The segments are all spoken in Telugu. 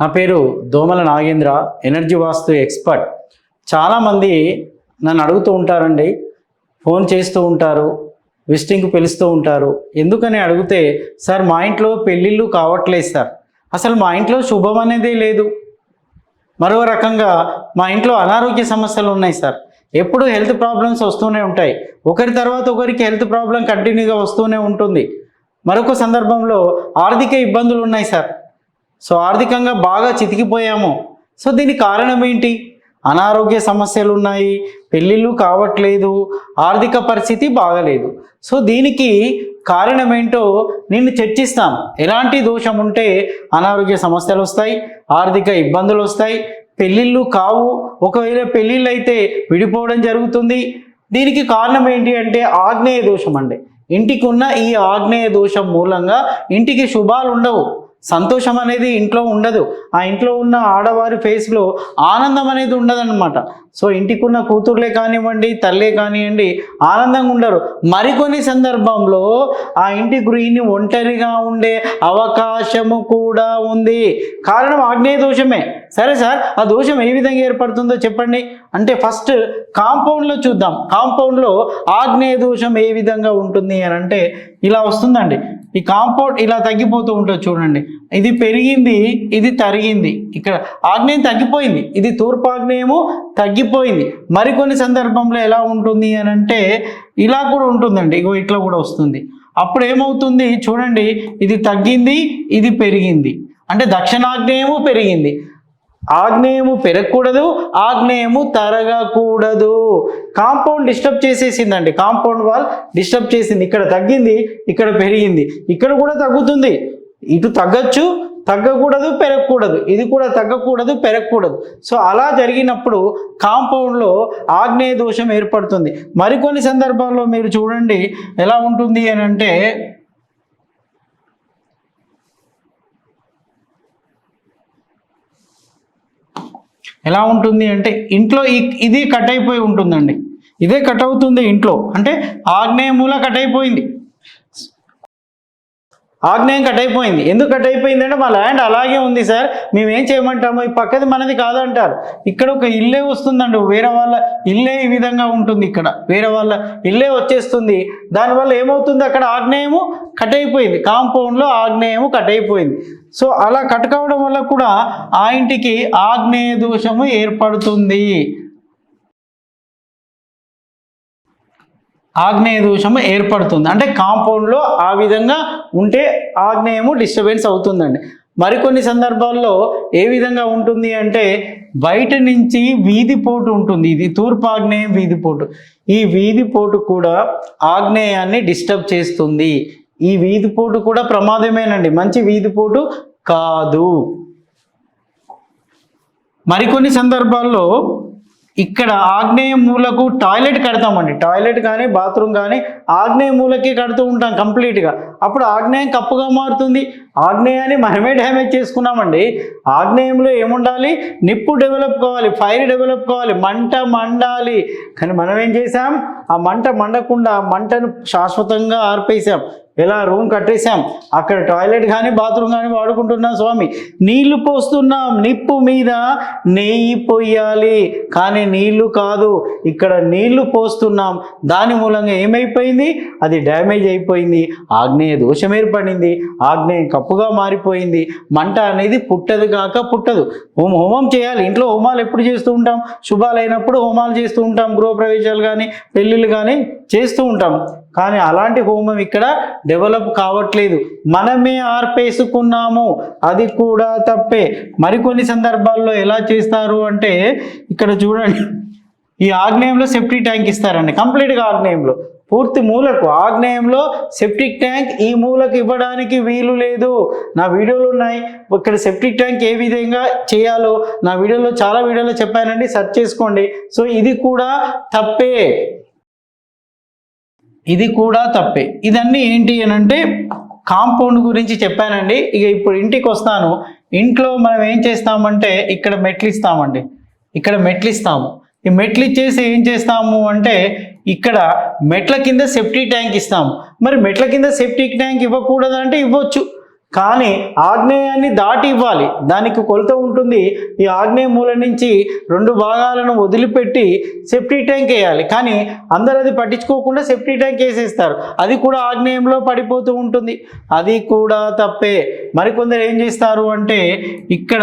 నా పేరు దోమల నాగేంద్ర ఎనర్జీ వాస్తు ఎక్స్పర్ట్. చాలామంది నన్ను అడుగుతూ ఉంటారండి ఫోన్ చేస్తూ ఉంటారు విజిటింగ్కి పిలుస్తూ ఉంటారు. ఎందుకని అడిగితే సార్ మా ఇంట్లో పెళ్ళిళ్ళు కావట్లేదు సార్. అసలు మా ఇంట్లో శుభం అనేదే లేదు. మరో రకంగా మా ఇంట్లో అనారోగ్య సమస్యలు ఉన్నాయి సార్. ఎప్పుడు హెల్త్ ప్రాబ్లమ్స్ వస్తూనే ఉంటాయి. ఒకరి తర్వాత ఒకరికి హెల్త్ ప్రాబ్లం కంటిన్యూగా వస్తూనే ఉంటుంది. మరొక సందర్భంలో ఆర్థిక ఇబ్బందులు ఉన్నాయి సార్. సో ఆర్థికంగా బాగా చితికిపోయాము. సో దీనికి కారణం ఏంటి? అనారోగ్య సమస్యలు ఉన్నాయి పెళ్ళిళ్ళు కావట్లేదు ఆర్థిక పరిస్థితి బాగలేదు. సో దీనికి కారణం ఏంటో నేను చర్చిస్తాను. ఎలాంటి దోషం ఉంటే అనారోగ్య సమస్యలు వస్తాయి ఆర్థిక ఇబ్బందులు వస్తాయి పెళ్ళిళ్ళు కావు. ఒకవేళ పెళ్ళిళ్ళు అయితే విడిపోవడం జరుగుతుంది. దీనికి కారణం ఏంటి అంటే ఆగ్నేయ దోషం అండి. ఇంటికి ఉన్న ఈ ఆగ్నేయ దోషం మూలంగా ఇంటికి శుభాలు ఉండవు సంతోషం అనేది ఇంట్లో ఉండదు. ఆ ఇంట్లో ఉన్న ఆడవారి ఫేస్లో ఆనందం అనేది ఉండదన్నమాట. సో ఇంటికి ఉన్న కూతుర్లే కానివ్వండి తల్లే కానివ్వండి ఆనందంగా ఉండరు. మరికొన్ని సందర్భంలో ఆ ఇంటి గృహిణి ఒంటరిగా ఉండే అవకాశము కూడా ఉంది. కారణం ఆగ్నేయ దోషమే. సరే సార్ ఆ దోషం ఏ విధంగా ఏర్పడుతుందో చెప్పండి. అంటే ఫస్ట్ కాంపౌండ్లో చూద్దాం. కాంపౌండ్లో ఆగ్నేయ దోషం ఏ విధంగా ఉంటుంది అని అంటే ఇలా వస్తుందండి. ఈ కాంపౌండ్ ఇలా తగ్గిపోతూ ఉంటుంది చూడండి. ఇది పెరిగింది ఇది తరిగింది. ఇక్కడ ఆగ్నేయం తగ్గిపోయింది ఇది తూర్పు ఆగ్నేయము తగ్గిపోయింది. మరికొన్ని సందర్భంలో ఎలా ఉంటుంది అని అంటే ఇలా కూడా ఉంటుందండి. ఇగో ఇట్లా కూడా వస్తుంది. అప్పుడు ఏమవుతుంది? చూడండి ఇది తగ్గింది ఇది పెరిగింది. అంటే దక్షిణాగ్నేయము పెరిగింది. ఆగ్నేయము పెరగకూడదు ఆగ్నేయము తరగకూడదు. కాంపౌండ్ డిస్టర్బ్ చేసేసిందండి. కాంపౌండ్ వాల్ డిస్టర్బ్ చేసింది. ఇక్కడ తగ్గింది ఇక్కడ పెరిగింది. ఇక్కడ కూడా తగ్గుతుంది. ఇటు తగ్గచ్చు తగ్గకూడదు పెరగకూడదు. ఇది కూడా తగ్గకూడదు పెరగకూడదు. సో అలా జరిగినప్పుడు కాంపౌండ్లో ఆగ్నేయ దోషం ఏర్పడుతుంది. మరికొన్ని సందర్భాల్లో మీరు చూడండి ఎలా ఉంటుంది అని అంటే ఎలా ఉంటుంది అంటే ఇంట్లో ఇది కట్ అయిపోయి ఉంటుందండి. ఇదే కట్ అవుతుంది ఇంట్లో. అంటే ఆగ్నేయ మూల కట్ అయిపోయింది. ఆగ్నేయం కట్ అయిపోయింది. ఎందుకు కట్ అయిపోయింది అంటే మా ల్యాండ్ అలాగే ఉంది సార్. మేము ఏం చేయమంటాము? ఈ పక్కది మనది కాదంటారు. ఇక్కడ ఒక ఇల్లే వస్తుందండి. వేరే వాళ్ళ ఇల్లే ఈ విధంగా ఉంటుంది ఇక్కడ. వేరే వాళ్ళ ఇల్లే వచ్చేస్తుంది. దానివల్ల ఏమవుతుంది? అక్కడ ఆగ్నేయము కట్ అయిపోయింది. కాంపౌండ్లో ఆగ్నేయము కట్ అయిపోయింది. సో అలా కట్ కావడం వల్ల కూడా ఆ ఇంటికి ఆగ్నేయ దోషము ఏర్పడుతుంది. ఆగ్నేయ దోషము ఏర్పడుతుంది. అంటే కాంపౌండ్లో ఆ విధంగా ఉంటే ఆగ్నేయము డిస్టర్బెన్స్ అవుతుందండి. మరికొన్ని సందర్భాల్లో ఏ విధంగా ఉంటుంది అంటే బయట నుంచి వీధిపోటు ఉంటుంది. ఇది తూర్పు ఆగ్నేయం వీధిపోటు ఈ వీధిపోటు కూడా ఆగ్నేయాన్ని డిస్టర్బ్ చేస్తుంది. ఈ వీధిపోటు కూడా ప్రమాదమేనండి. మంచి వీధిపోటు కాదు. మరికొన్ని సందర్భాల్లో ఇక్కడ ఆగ్నేయ మూలకు టాయిలెట్ కడతామండి. టాయిలెట్ కానీ బాత్రూమ్ కానీ ఆగ్నేయ మూలకే కడుతూ ఉంటాం కంప్లీట్గా. అప్పుడు ఆగ్నేయం కప్పుగా మారుతుంది. ఆగ్నేయాన్ని మనమే డ్యామేజ్ చేసుకున్నామండి. ఆగ్నేయంలో ఏముండాలి? నిప్పు డెవలప్ కావాలి ఫైర్ డెవలప్ కావాలి మంట మండాలి. కానీ మనం ఏం చేసాం ఆ మంట మండకుండా మంటను శాశ్వతంగా ఆర్పేసాం ఇలా రూమ్ కట్టేసాం అక్కడ టాయిలెట్ కానీ బాత్రూమ్ కానీ వాడుకుంటున్నాం స్వామి. నీళ్ళు పోస్తున్నాం. నిప్పు మీద నెయ్యి పొయ్యాలి కానీ నీళ్ళు కాదు. ఇక్కడ నీళ్ళు పోస్తున్నాం. దాని మూలంగా ఏమైపోయింది? అది డ్యామేజ్ అయిపోయింది. ఆగ్నేయ దోషం ఏర్పడింది. ఆగ్నేయం కప్పుగా మారిపోయింది. మంట అనేది పుట్టదు కాక పుట్టదు. హోమ హోమం చేయాలి. ఇంట్లో హోమాలు ఎప్పుడు చేస్తూ ఉంటాం? శుభాలైనప్పుడు హోమాలు చేస్తూ ఉంటాం. గృహప్రవేశాలు కానీ పెళ్ళిళ్ళు కానీ చేస్తూ ఉంటాం. కానీ అలాంటి హోమం ఇక్కడ డెవలప్ కావట్లేదు. మనమే ఆర్పేసుకున్నాము. అది కూడా తప్పే. మరికొన్ని సందర్భాల్లో ఎలా చేస్తారు అంటే ఇక్కడ చూడండి. ఈ ఆగ్నేయంలో సెప్టిక్ ట్యాంక్ ఇస్తారండి. కంప్లీట్గా ఆగ్నేయంలో. పూర్తి మూలకు. ఆగ్నేయంలో సెప్టిక్ ట్యాంక్ ఈ మూలకు ఇవ్వడానికి వీలు లేదు. నా వీడియోలు ఉన్నాయి. ఇక్కడ సెప్టిక్ ట్యాంక్ ఏ విధంగా చేయాలో నా వీడియోలో చాలా వీడియోలో చెప్పానండి. సెర్చ్ చేసుకోండి. సో ఇది కూడా తప్పే. ఇది కూడా తప్పే. ఇదన్నీ ఏంటి అని అంటే కాంపౌండ్ గురించి చెప్పానండి. ఇక ఇప్పుడు ఇంటికి వస్తాను. ఇంట్లో మనం ఏం చేస్తామంటే ఇక్కడ మెట్లు ఇస్తామండి. ఇక్కడ మెట్లు ఇస్తాము. ఈ మెట్లు ఇచ్చేసి ఏం చేస్తాము అంటే ఇక్కడ మెట్ల కింద సెప్టిక్ ట్యాంక్ ఇస్తాము. మరి మెట్ల కింద సెప్టిక్ ట్యాంక్ ఇవ్వకూడదంటే ఇవ్వచ్చు. కానీ ఆగ్నేయాన్ని దాటి ఇవ్వాలి. దానికి కొలత ఉంటుంది. ఈ ఆగ్నేయ మూల నుంచి రెండు భాగాలను వదిలిపెట్టి సెఫ్టీ ట్యాంక్ వేయాలి. కానీ అందరూ అది పట్టించుకోకుండా సెఫ్టీ ట్యాంక్ వేసేస్తారు. అది కూడా ఆగ్నేయంలో పడిపోతూ ఉంటుంది. అది కూడా తప్పే. మరికొందరు ఏం చేస్తారు అంటే ఇక్కడ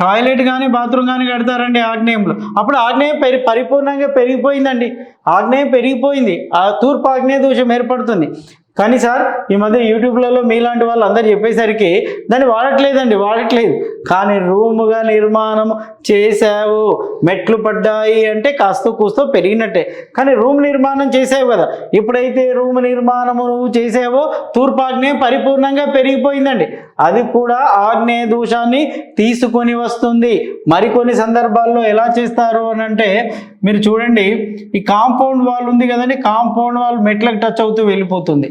టాయిలెట్ కానీ బాత్రూమ్ కానీ కడతారండి ఆగ్నేయంలో. అప్పుడు ఆగ్నేయం పెరి పరిపూర్ణంగా పెరిగిపోయిందండి. ఆగ్నేయం పెరిగిపోయింది. ఆ తూర్పు ఆగ్నేయ దోషం ఏర్పడుతుంది. కానీ సార్ ఈ మధ్య యూట్యూబ్లలో మీలాంటి వాళ్ళు అందరు చెప్పేసరికి దాన్ని వాడట్లేదండి వాడట్లేదు. కానీ రూముగా నిర్మాణం చేసావు మెట్లు పడ్డాయి అంటే కాస్త కూస్తో పెరిగినట్టే. కానీ రూమ్ నిర్మాణం చేసావు కదా ఎప్పుడైతే రూమ్ నిర్మాణము నువ్వు చేసావో తూర్పాగ్నే పరిపూర్ణంగా పెరిగిపోయిందండి. అది కూడా ఆగ్నేయ దోషాన్ని తీసుకొని వస్తుంది. మరికొన్ని సందర్భాల్లో ఎలా చేస్తారు అని అంటే మీరు చూడండి ఈ కాంపౌండ్ వాల్ ఉంది కదండి కాంపౌండ్ వాల్ మెట్లకు టచ్ అవుతూ వెళ్ళిపోతుంది.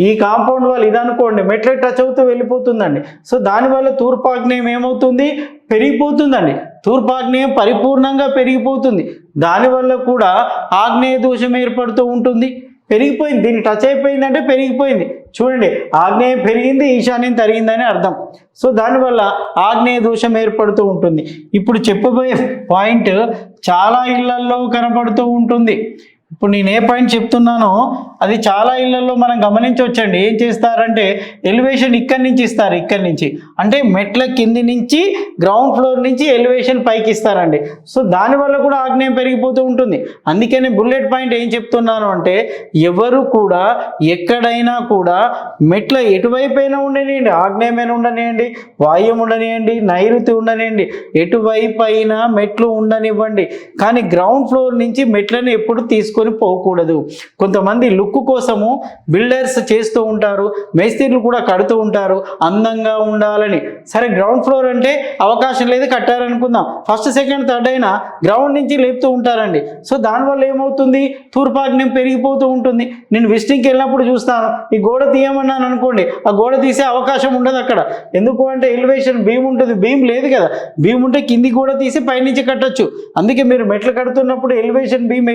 ఈ కాంపౌండ్ వాల్ ఇదనుకోండి మెట్లకు టచ్ అవుతూ వెళ్ళిపోతుందండి. సో దానివల్ల తూర్పాగ్నేయం ఏమవుతుంది? పెరిగిపోతుందండి. తూర్పాగ్నేయం పరిపూర్ణంగా పెరిగిపోతుంది. దానివల్ల కూడా ఆగ్నేయ దోషం ఏర్పడుతూ ఉంటుంది. పెరిగిపోయింది. దీన్ని టచ్ అయిపోయిందంటే పెరిగిపోయింది. చూడండి ఆగ్నేయం పెరిగింది ఈశాన్యం తరిగిందని అర్థం. సో దానివల్ల ఆగ్నేయ దోషం ఏర్పడుతూ ఉంటుంది. ఇప్పుడు చెప్పబోయే పాయింట్ చాలా ఇళ్ళల్లో కనపడుతూ ఉంటుంది. ఇప్పుడు నేను ఏ పాయింట్ చెప్తున్నానో అది చాలా ఇళ్ళలో మనం గమనించవచ్చండి ఏం చేస్తారంటే ఎలివేషన్ ఇక్కడి నుంచి ఇస్తారు ఇక్కడి నుంచి. అంటే మెట్ల కింది నుంచి గ్రౌండ్ ఫ్లోర్ నుంచి ఎలివేషన్ పైకి ఇస్తారండి. సో దానివల్ల కూడా ఆగ్నేయం పెరిగిపోతూ ఉంటుంది. అందుకనే బుల్లెట్ పాయింట్ ఏం చెప్తున్నాను అంటే ఎవరు కూడా ఎక్కడైనా కూడా మెట్ల ఎటువైపైనా ఉండనియండి. ఆగ్నేయమైన ఉండనియండి వాయుం ఉండనియండి నైరుతి ఉండనియండి. ఎటువైపు అయినా మెట్లు ఉండనివ్వండి. కానీ గ్రౌండ్ ఫ్లోర్ నుంచి మెట్లను ఎప్పుడు తీసుకొని పోకూడదు. కొంతమంది లుక్ కోసము బిల్డర్స్ చేస్తూ ఉంటారు మేస్త్రీలు కూడా కడుతూ ఉంటారు అందంగా ఉండాలని. సరే గ్రౌండ్ ఫ్లోర్ అంటే అవకాశం లేదు కట్టారనుకుందాం. ఫస్ట్ సెకండ్ థర్డ్ అయినా గ్రౌండ్ నుంచి లేపుతూ ఉంటారండి. సో దానివల్ల ఏమవుతుంది? తూర్పాగ్నం పెరిగిపోతూ ఉంటుంది. నేను విజిటింగ్కి వెళ్ళినప్పుడు చూస్తాను. ఈ గోడ తీయమన్నాను అనుకోండి ఆ గోడ తీసే అవకాశం ఉండదు అక్కడ. ఎందుకు అంటే ఎలివేషన్ భీమ్ ఉంటుంది. భీమ్ లేదు కదా. భీమ్ ఉంటే కింది గోడ తీసి పైనుంచి కట్టొచ్చు. అందుకే మీరు మెట్లు కడుతున్నప్పుడు ఎలివేషన్ భీమ్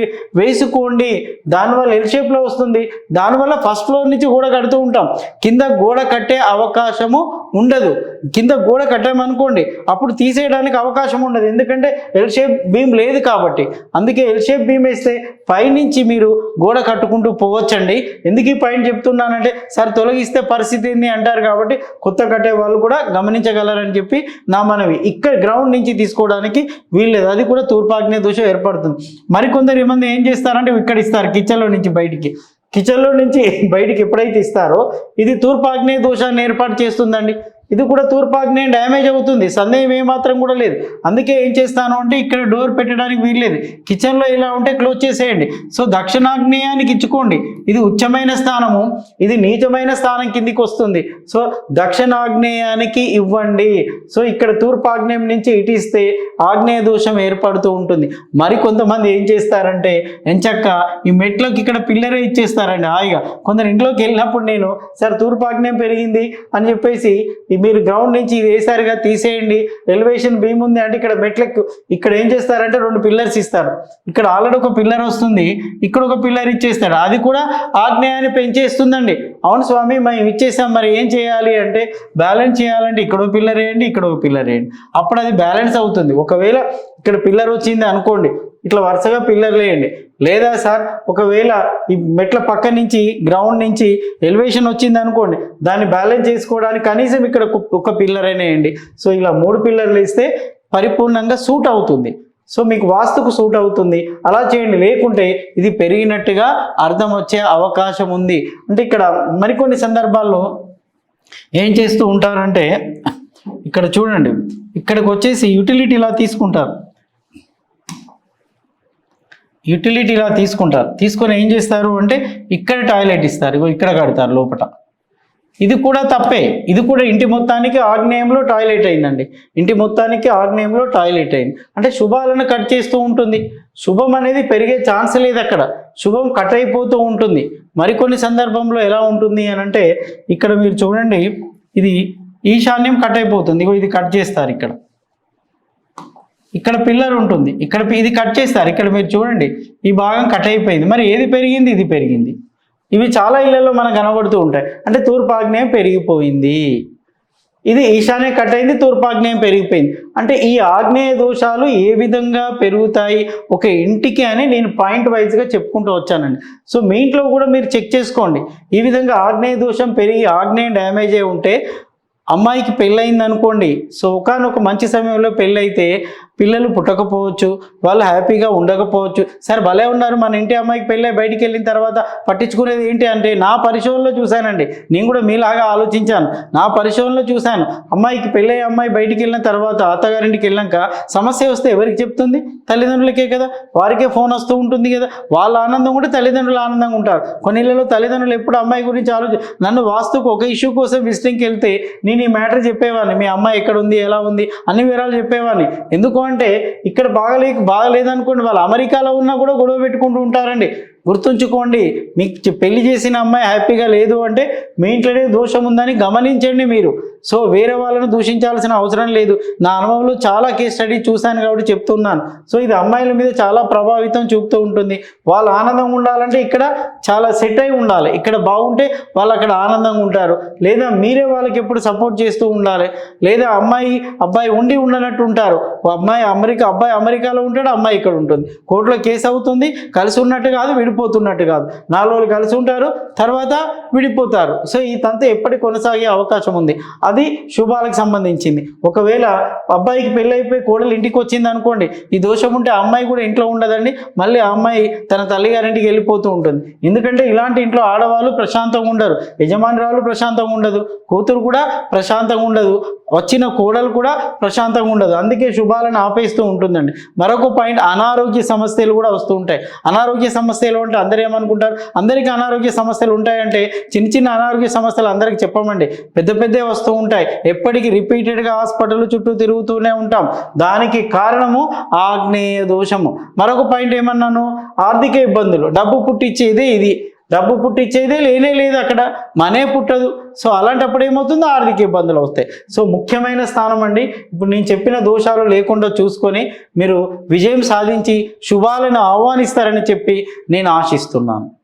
వేసుకోండి దానివల్ల ఎల్ షేప్లో వస్తుంది. దానివల్ల ఫస్ట్ ఫ్లోర్ నుంచి గోడ కడుతూ ఉంటాం. కింద గోడ కట్టే అవకాశము ఉండదు. కింద గోడ కట్టామనుకోండి అప్పుడు తీసేయడానికి అవకాశం ఉండదు. ఎందుకంటే ఎల్ షేప్ బీమ్ లేదు కాబట్టి. అందుకే ఎల్ షేప్ బీమ్ వేస్తే పైనుంచి మీరు గోడ కట్టుకుంటూ పోవచ్చండి. ఎందుకు ఈ పైన చెప్తున్నానంటే సార్ తొలగిస్తే పరిస్థితిని అంటారు కాబట్టి కొత్త కట్టే వాళ్ళు కూడా గమనించగలరని చెప్పి నా మనవి. ఇక్కడ గ్రౌండ్ నుంచి తీసుకోవడానికి వీల్లేదు. అది కూడా తూర్పాగ్నే దోషం ఏర్పడుతుంది. మరికొందరు ఏమంది ఏం చేస్తారంటే ఇక్కడ ఇస్తారు కిచెన్లో నుంచి బయటికి. కిచెన్లో నుంచి బయటికి ఎప్పుడైతే ఇస్తారో ఇది తూర్పాగ్నేయ దోషాన్ని ఏర్పాటు చేస్తుందండి. ఇది కూడా తూర్పాగ్నేయం డ్యామేజ్ అవుతుంది. సందేహం ఏమాత్రం కూడా లేదు. అందుకే ఏం చేస్తాను అంటే ఇక్కడ డోర్ పెట్టడానికి వీల్లేదు. కిచెన్లో ఇలా ఉంటే క్లోజ్ చేసేయండి. సో దక్షిణాగ్నేయానికి ఇచ్చుకోండి. ఇది ఉచ్చమైన స్థానము. ఇది నీచమైన స్థానం కిందికి వస్తుంది. సో దక్షిణాగ్నేయానికి ఇవ్వండి. సో ఇక్కడ తూర్పాగ్నేయం నుంచి ఇటిస్తే ఆగ్నేయ దోషం ఏర్పడుతూ ఉంటుంది. మరి కొంతమంది ఏం చేస్తారంటే ఎంచక్క ఈ మెట్లోకి ఇక్కడ పిల్లరే ఇచ్చేస్తారండి. హాయిగా కొందరు ఇంట్లోకి వెళ్ళినప్పుడు నేను సార్ తూర్పాగ్నేయం పెరిగింది అని చెప్పేసి మీరు గ్రౌండ్ నుంచి ఇది వేసారుగా తీసేయండి. ఎలివేషన్ బీమ్ ఉంది అంటే ఇక్కడ మెట్లకు ఇక్కడ ఏం చేస్తారంటే రెండు పిల్లర్స్ ఇస్తారు. ఇక్కడ ఆల్రెడీ ఒక పిల్లర్ వస్తుంది. ఇక్కడ ఒక పిల్లర్ ఇచ్చేస్తాడు అది కూడా ఆగ్నేయాన్ని పెంచేస్తుందండి. అవును స్వామి మేము ఇచ్చేసాం. మరి ఏం చేయాలి అంటే బ్యాలెన్స్ చేయాలంటే ఇక్కడ ఒక పిల్లర్ వేయండి ఇక్కడ ఒక పిల్లర్ వేయండి. అప్పుడు అది బ్యాలెన్స్ అవుతుంది. ఒకవేళ ఇక్కడ పిల్లర్ వచ్చింది అనుకోండి ఇట్లా వరుసగా పిల్లర్లు వేయండి. లేదా సార్ ఒకవేళ ఈ మెట్ల పక్క నుంచి గ్రౌండ్ నుంచి ఎలివేషన్ వచ్చింది అనుకోండి దాన్ని బ్యాలెన్స్ చేసుకోవడానికి కనీసం ఇక్కడ ఒక- పిల్లర్ అయినా వేయండి. సో ఇలా మూడు పిల్లర్లు ఇస్తే పరిపూర్ణంగా సూట్ అవుతుంది. సో మీకు వాస్తుకు సూట్ అవుతుంది. అలా చేయండి. లేకుంటే ఇది పెరిగినట్టుగా అర్థం వచ్చే అవకాశం ఉంది. అంటే ఇక్కడ మరికొన్ని సందర్భాల్లో ఏం చేస్తూ ఉంటారంటే ఇక్కడ చూడండి. ఇక్కడికి వచ్చేసి యూటిలిటీ ఇలా తీసుకుంటారు. యూటిలిటీలా తీసుకుంటారు. తీసుకొని ఏం చేస్తారు అంటే ఇక్కడ టాయిలెట్ ఇస్తారు. ఇగో ఇక్కడ కడతారు లోపల ఇది కూడా తప్పే. ఇది కూడా ఇంటి మొత్తానికి ఆగ్నేయంలో టాయిలెట్ అయిందండి. ఇంటి మొత్తానికి ఆగ్నేయంలో టాయిలెట్ అయింది. అంటే శుభాలను కట్ చేస్తూ ఉంటుంది. శుభం అనేది పెరిగే ఛాన్స్ లేదు అక్కడ. శుభం కట్ అయిపోతూ ఉంటుంది. మరికొన్ని సందర్భంలో ఎలా ఉంటుంది అని అంటే ఇక్కడ మీరు చూడండి ఇది ఈశాన్యం కట్ అయిపోతుంది. ఇది కట్ చేస్తారు ఇక్కడ. ఇక్కడ పిల్లర్ ఉంటుంది. ఇక్కడ ఇది కట్ చేస్తారు. ఇక్కడ మీరు చూడండి ఈ భాగం కట్ అయిపోయింది. మరి ఏది పెరిగింది? ఇది పెరిగింది. ఇవి చాలా ఇళ్ళలో మనకు కనబడుతూ ఉంటాయి. అంటే తూర్పాగ్నేయం పెరిగిపోయింది. ఇది ఈశాన్య కట్ అయింది తూర్పాగ్నేయం పెరిగిపోయింది. అంటే ఈ ఆగ్నేయ దోషాలు ఏ విధంగా పెరుగుతాయి? ఒక ఇంటికి అని నేను పాయింట్ వైజ్గా చెప్పుకుంటూ వచ్చానండి. సో మీ ఇంట్లో కూడా మీరు చెక్ చేసుకోండి. ఈ విధంగా ఆగ్నేయ దోషం పెరిగి ఆగ్నేయం డ్యామేజ్ అయి ఉంటే అమ్మాయికి పెళ్ళయింది అనుకోండి సో ఒకనొక మంచి సమయంలో పెళ్ళైతే పిల్లలు పుట్టకపోవచ్చు వాళ్ళు హ్యాపీగా ఉండకపోవచ్చు. సరే భలే ఉన్నారు. మన ఇంటి అమ్మాయికి పెళ్ళి బయటికి వెళ్ళిన తర్వాత పట్టించుకునేది ఏంటి అంటే నా పరిశోధనలో చూశానండి. నేను కూడా మీలాగా ఆలోచించాను. నా పరిశోధనలో చూశాను. అమ్మాయికి పెళ్ళై అమ్మాయి బయటికి వెళ్ళిన తర్వాత అత్తగారింటికి వెళ్ళాక సమస్య వస్తే ఎవరికి చెప్తుంది? తల్లిదండ్రులకే కదా. వారికే ఫోన్ వస్తూ ఉంటుంది కదా. వాళ్ళ ఆనందం కూడా తల్లిదండ్రులు ఆనందంగా ఉంటారు. కొన్ని ఇళ్ళలో తల్లిదండ్రులు ఎప్పుడు అమ్మాయి గురించి ఆలోచి నన్ను వాస్తుకు ఒక ఇష్యూ కోసం విజిటింగ్కి వెళ్తే నేను ఈ మ్యాటర్ చెప్పేవాడిని. మీ అమ్మాయి ఎక్కడ ఉంది? ఎలా ఉంది? అన్ని వివరాలు చెప్పేవాడిని. ఎందుకు అంటే ఇక్కడ బాగలే బాగలేదనుకోండి వాళ్ళు అమెరికాలో ఉన్నా కూడా గొడవ పెట్టుకుంటూ ఉంటారండి. గుర్తుంచుకోండి మీకు పెళ్ళి చేసిన అమ్మాయి హ్యాపీగా లేదు అంటే మీ ఇంట్లోనే దోషం ఉందని గమనించండి మీరు. సో వేరే వాళ్ళని దూషించాల్సిన అవసరం లేదు. నా అనుభవంలో చాలా కేస్ స్టడీ చూశాను కాబట్టి చెప్తున్నాను. సో ఇది అమ్మాయిల మీద చాలా ప్రభావితం చూపుతూ ఉంటుంది. వాళ్ళు ఆనందంగా ఉండాలంటే ఇక్కడ చాలా సెట్ అయి ఉండాలి. ఇక్కడ బాగుంటే వాళ్ళు అక్కడ ఆనందంగా ఉంటారు. లేదా మీరే వాళ్ళకి ఎప్పుడు సపోర్ట్ చేస్తూ ఉండాలి. లేదా అమ్మాయి అబ్బాయి ఉండి ఉండనట్టు ఉంటారు. అమ్మాయి అమెరికా అబ్బాయి అమెరికాలో ఉంటాడు అమ్మాయి ఇక్కడ ఉంటుంది. కోర్టులో కేసు అవుతుంది కలిసి ఉన్నట్టు కాదు విడిపోతున్నట్టు కాదు. నాలుగు రోజులు కలిసి ఉంటారు తర్వాత విడిపోతారు. సో ఈ తంత ఎప్పటి కొనసాగే అవకాశం ఉంది. అది శుభాలకు సంబంధించింది. ఒకవేళ అబ్బాయికి పెళ్ళైపోయి కోడలు ఇంటికి వచ్చింది అనుకోండి ఈ దోషం ఉంటే ఆ అమ్మాయి కూడా ఇంట్లో ఉండదండి మళ్ళీ ఆ అమ్మాయి తన తల్లిగారింటికి వెళ్ళిపోతూ ఉంటుంది. ఎందుకంటే ఇలాంటి ఇంట్లో ఆడవాళ్ళు ప్రశాంతంగా ఉండరు యజమానురాలు ప్రశాంతంగా ఉండదు కూతురు కూడా ప్రశాంతంగా ఉండదు వచ్చిన కోడలు కూడా ప్రశాంతంగా ఉండదు. అందుకే శుభాలను ఆపేస్తూ ఉంటుందండి. మరొక పాయింట్ అనారోగ్య సమస్యలు కూడా వస్తూ ఉంటాయి. అనారోగ్య సమస్యలు అంటే అందరూ ఏమనుకుంటారు? అందరికీ అనారోగ్య సమస్యలు ఉంటాయంటే చిన్న చిన్న అనారోగ్య సమస్యలు అందరికి చెప్పమండి. పెద్ద పెద్ద వస్తూ ఉంటాయి. ఎప్పటికీ రిపీటెడ్గా హాస్పిటల్ చుట్టూ తిరుగుతూనే ఉంటాం. దానికి కారణము ఆగ్నేయ దోషము. మరొక పాయింట్ ఏమన్నాను? ఆర్థిక ఇబ్బందులు. డబ్బు పుట్టించేదే ఇది. డబ్బు పుట్టించేదే లేనే లేదు అక్కడ. మనే పుట్టదు. సో అలాంటప్పుడు ఏమవుతుందో? ఆర్థిక ఇబ్బందులు వస్తాయి. సో ముఖ్యమైన స్థానం అండి. ఇప్పుడు నేను చెప్పిన దోషాలు లేకుండా చూసుకొని మీరు విజయం సాధించి శుభాలను ఆహ్వానిస్తారని చెప్పి నేను ఆశిస్తున్నాను.